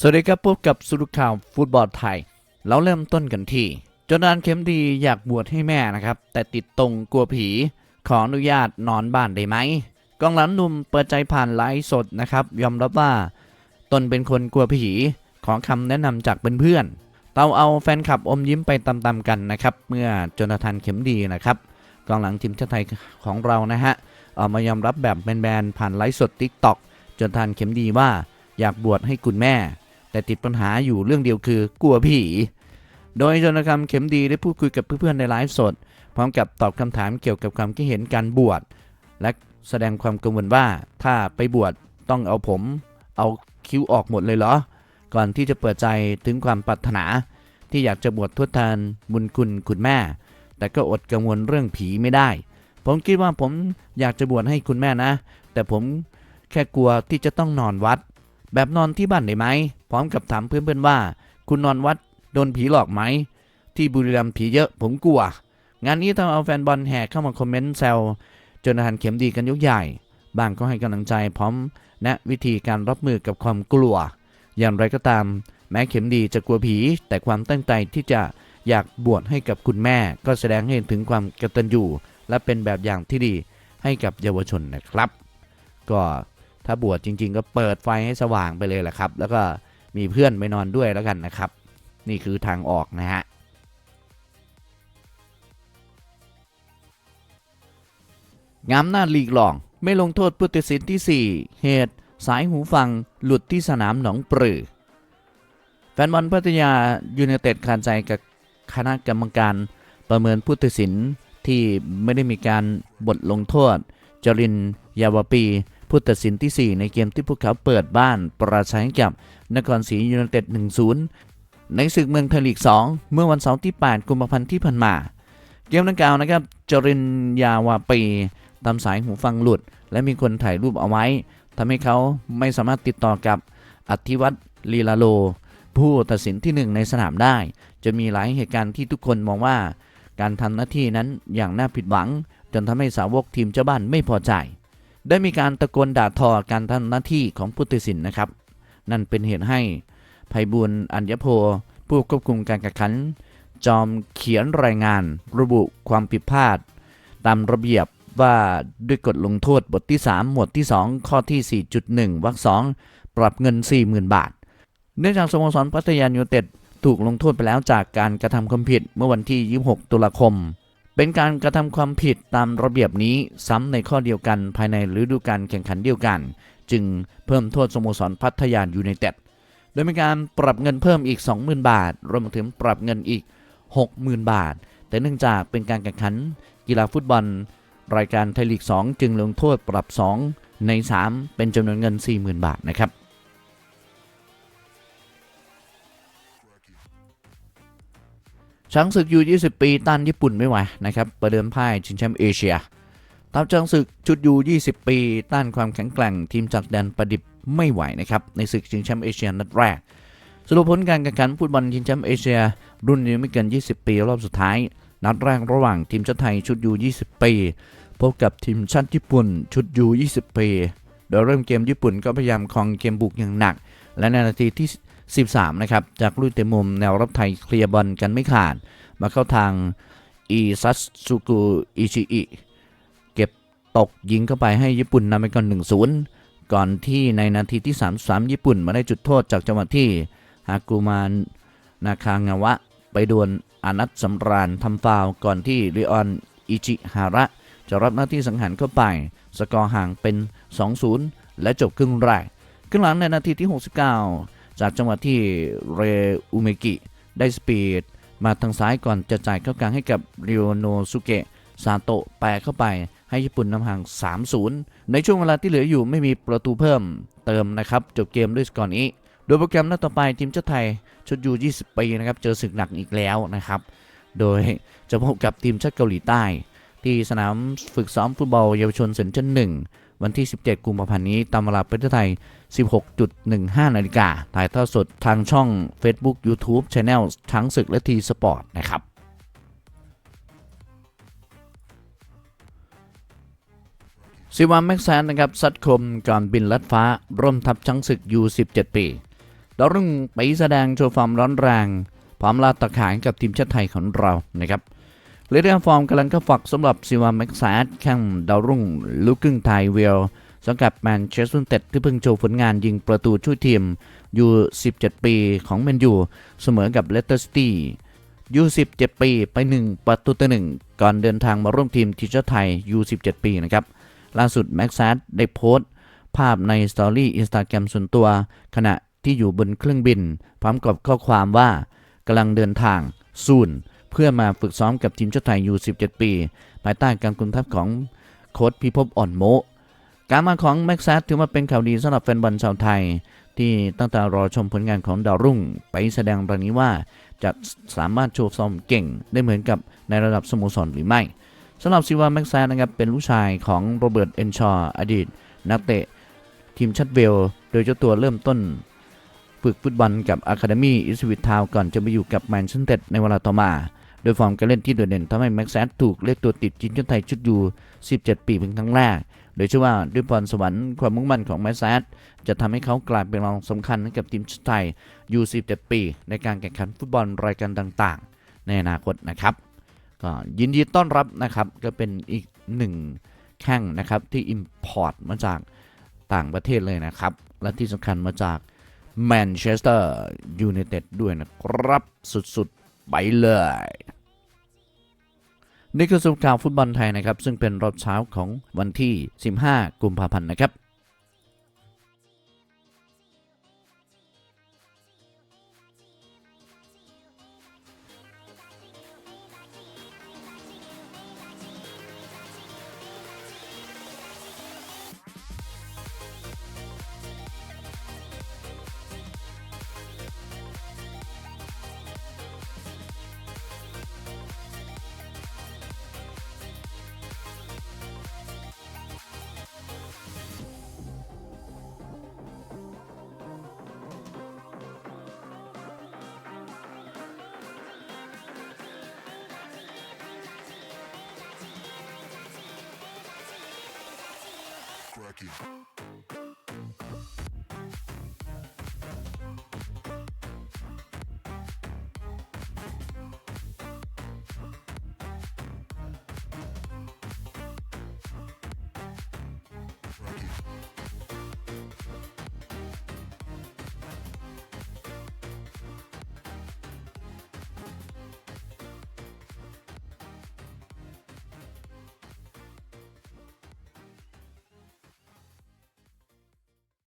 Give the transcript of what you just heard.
สวัสดีครับพบกับสุรุข่าวฟุตบอลไทย เราเริ่มต้นกันที่จนดานเข็มดีอยากบวชให้แม่นะครับ แต่ติดตรงกลัวผี ขออนุญาตนอนบ้านได้ไหมกองหลังหนุ่มเปิดใจผ่านไลฟ์สดนะครับ ยอมรับว่า ตนเป็นคนกลัวผี ขอคำแนะนำจากเพื่อนๆเราเอาแฟนคลับอมยิ้มไปตามๆกันนะครับ เมื่อจนทานเข็มดีนะครับกองหลังทีมชาติไทยของเรานะฮะออกมายอมรับแบบแบนๆผ่านไลฟ์สดทิกตอกจนทานเข็มดีว่าอยากบวชให้คุณแม่ แต่ติดปัญหาอยู่เรื่องเดียวคือกลัวผี โดยจนกรรมเข็มดีได้พูดคุยกับเพื่อนๆในไลฟ์สด พร้อมกับตอบคำถามเกี่ยวกับความคิดเห็นการบวช และแสดงความกังวลว่าถ้าไปบวชต้องเอาผม เอาคิ้วออกหมดเลยเหรอ ก่อนที่จะเปิดใจถึงความปรารถนา ที่อยากจะบวชทดแทนบุญคุณคุณแม่ แต่ก็อดกังวลเรื่องผีไม่ได้ ผมคิดว่าผมอยากจะบวชให้คุณแม่นะ แต่ผมแค่กลัวที่จะต้องนอนวัด แบบนอนที่บ้านได้ไหม พร้อมกับถามเพื่อนๆว่า คุณนอนวัดโดนผีหลอกไหม ที่บุรีรัมย์ผีเยอะผมกลัว งานนี้ทำเอาแฟนบอลแห่เข้ามาคอมเมนต์แซวจนอาหารเข็มดีกันยกใหญ่ บางก็ให้กำลังใจพร้อมแนะวิธีการรับมือกับความกลัว อย่างไรก็ตาม แม้เข็มดีจะกลัวผี แต่ความตั้งใจที่จะอยากบวชให้กับคุณแม่ ก็แสดงให้เห็นถึงความกตัญญูและเป็นแบบอย่างที่ดีให้กับเยาวชนนะครับ ก็ ถ้าบวชจริง ๆ ก็เปิดไฟให้สว่างไปเลยแหละครับ แล้วก็มีเพื่อนไปนอนด้วยแล้วกันนะครับ นี่คือทางออกนะฮะงามหน้าลีกหลอง ไม่ลงโทษผู้ตัดสินที่ 4 เหตุ สายหูฟังหลุดที่สนามหนองปลือ แฟนบอลพัทยายูไนเต็ดคานใจกับคณะกรรมการประเมินผู้ตัดสินที่ไม่ได้มีการบทลงโทษ จรินยาวปี ผู้ตัดสินที่ 4 ในเกมที่พวกเขาเปิดบ้านประชัยกับนครศรียูไนเต็ด 1-0 ในศึกเมืองไทยลีก 2 เมื่อวันเสาร์ที่ 8 กุมภาพันธ์ที่ผ่านมา เกมดังกล่าวนะครับ จรินยาวาปีทำสายหูฟังหลุด และมีคนถ่ายรูปเอาไว้ทำให้เขาไม่สามารถติดต่อกับอธิวัตรลีลาโล ผู้ตัดสินที่หนึ่งในสนามได้ จะมีหลายเหตุการณ์ที่ทุกคนมองว่า การทำหน้าที่นั้นอย่างน่าผิดหวัง จนทำให้สาวกทีมเจ้าบ้านไม่พอใจ ได้มีการตะโกนด่าทอการทำหน้าที่ของผู้ตัดสินนะครับ นั่นเป็นเหตุให้ไพบุญอัญญโพผู้ควบคุมการแข่งขัน จอมเขียนรายงาน ระบุความผิดพลาด ตามระเบียบว่าด้วยกฎลงโทษบทที่ 3 หมวดที่ 2 ข้อที่ 4.1 วรรค2ปรับเงิน 40,000 บาท เนื่องจากสโมสรพัทยายูเต็ดถูกลงโทษไปแล้วจากการกระทำความผิดเมื่อวันที่ 26 ตุลาคม เป็นการกระทำความผิดตามระเบียบนี้ซ้ำในข้อเดียวกันภายในฤดูกาลแข่งขันเดียวกัน จึงเพิ่มโทษสโมสรพัทยายูไนเต็ดโดยมีการปรับเงินเพิ่มอีก 20,000 บาท รวมถึงปรับเงินอีก 60,000 บาท แต่เนื่องจากเป็นการแข่งขันกีฬาฟุตบอล รายการไทยลีก 2 จึงลงโทษปรับ 2 ใน 3 เป็นจำนวนเงิน 40,000 บาทนะครับ ช้างศึกยู20 ปีต้านญี่ปุ่นไม่ไหวนะครับประเดิมพ่ายชิงแชมป์เอเชียทัพช้างศึกชุดยู20 ปี ต้านความแข็งแกร่งทีมจากแดนประดิบไม่ไหวนะครับในศึกชิงแชมป์เอเชียนัดแรก สรุปผลการแข่งขันฟุตบอลชิงแชมป์เอเชีย รุ่นอายุไม่เกิน 20 ปีรอบสุดท้าย นัดแรกระหว่างทีมชาติไทยชุดยู20 ปี พบกับทีมชาติญี่ปุ่นชุดยู20 ปี โดยเริ่มเกมญี่ปุ่นก็พยายามครองเกมบุกอย่างหนัก และในนาทีที่ 13 นะครับ จากลูกเตะมุมแนวรับไทยเคลียร์บอลกันไม่ขาด มาเข้าทางอิซัตสุกุอิชิอิเก็บตกยิงเข้าไปให้ญี่ปุ่นนำไปก่อน 1-0 ก่อนที่ในนาทีที่ 33 ญี่ปุ่นมาได้จุดโทษจากจังหวะที่ฮากุมานนาคางาวะ ไปดวลอานัทสำราญทำฟาวก่อนที่ริออนอิจิฮาระจะรับหน้าที่สังหารเข้าไป สกอร์ห่างเป็น 2-0 และจบครึ่งแรกครึ่งหลังในนาทีที่ 69 จากจังหวะที่เรอุเมกิได้สปีด มาทางซ้ายก่อนจะจ่ายเข้ากลางให้กับริโอโนสุเกะซาโตะแปรเข้าไปให้ญี่ปุ่นนำห่าง 3-0 ในช่วงเวลาที่เหลืออยู่ไม่มีประตูเพิ่มเติมนะครับ จบเกมด้วยสกอร์นี้ โดยโปรแกรมนัดต่อไปทีมชาติไทยชุดยู20 ปีนะครับ เจอศึกหนักอีกแล้วนะครับ โดยจะพบกับทีมชาติเกาหลีใต้ ที่สนามฝึกซ้อมฟุตบอลเยาวชนเซนเจนหนึ่งวันที่ 17 กุมภาพันธ์นี้ตามเวลาประเทศไทย 16.15 นาฬิกา ถ่ายทอดสดทางช่อง Facebook YouTube Channel ทั้งศึกและทีสปอร์ตนะครับ ซิวาแม็กแซนนะครับซัดคมก่อนบินลัดฟ้า ร่วมทัพช้างศึกยู17 ปีดาวรุ่งไปแสดงโชว์ฟอร์มร้อนแรงพร้อมลาตะขายกับทีมชาติไทยของเรานะครับ เรื่องฟอร์มกำลังเข้าฝักสำหรับซิวาแม็กซัสแข้งดาวรุ่งลูกครึ่งไทยเวลสังกัดแมนเชสเตอร์ยูไนเต็ดที่เพิ่งโชว์ผลงานยิงประตูช่วยทีมอยู่17 ปีของแมนยูเสมอกับเลสเตอร์ซิตี้ยู17 ปีไป 1 ประตูต่อหนึ่งก่อนเดินทางมาร่วมทีมทีมชาติไทยยู17 ปีนะครับล่าสุดแม็กซัสได้โพสต์ภาพในสตอรี่อินสตาแกรมส่วนตัว ขณะที่อยู่บนเครื่องบิน พร้อมกับข้อความว่ากำลังเดินทางซูน เพื่อมาฝึกซ้อมกับทีมชาติไทยยู17 ปี ภายใต้การคุมทัพของโค้ชพิภพอ่อนโมการมาของแม็กซัสถือว่าเป็นข่าวดีสำหรับแฟนบอลชาวไทย ที่ตั้งแต่รอชมผลงานของดาวรุ่ง ไปแสดงรายนี้ว่าจะสามารถโชว์ฟอร์มเก่ง ได้เหมือนกับในระดับสโมสรหรือไม่สำหรับซิวาแม็กซัสนะครับเป็นลูกชายของโรเบิร์ตเอนชอร์อดีต นักเตะ ทีมชัดเวล โดยเจ้าตัวเริ่มต้น ฝึกฟุตบอลกับอะคาเดมี่อิสวิตทาวก่อนจะไปอยู่กับแมนเชสเตอร์ในเวลาต่อมา ดยฟอร์มการเล่นที่โดดเด่นทำให้แม็กซัสถูกเรียกตัวติดทีมชาติไทยชุดยู17 ปีเป็นครั้งแรก โดยเชื่อว่าด้วยพรสวรรค์ความมุ่งมั่นของแม็กซัสจะทำให้เขากลายเป็นรองสำคัญให้กับทีมชาติไทยยู17 ปี ในการแข่งขันฟุตบอลรายการต่างๆ ในอนาคตนะครับก็ยินดีต้อนรับนะครับก็เป็นอีกหนึ่งแข้งนะครับที่ Import มาจากต่างประเทศเลยนะครับ และที่สำคัญมาจากแมนเชสเตอร์ยูไนเต็ดด้วยนะครับ สุด ๆ ไปเลย นี่คือสรุปข่าวฟุตบอลไทยนะครับ ซึ่งเป็นรอบเช้าของวันที่ 15 กุมภาพันธ์นะครับ Bakayım.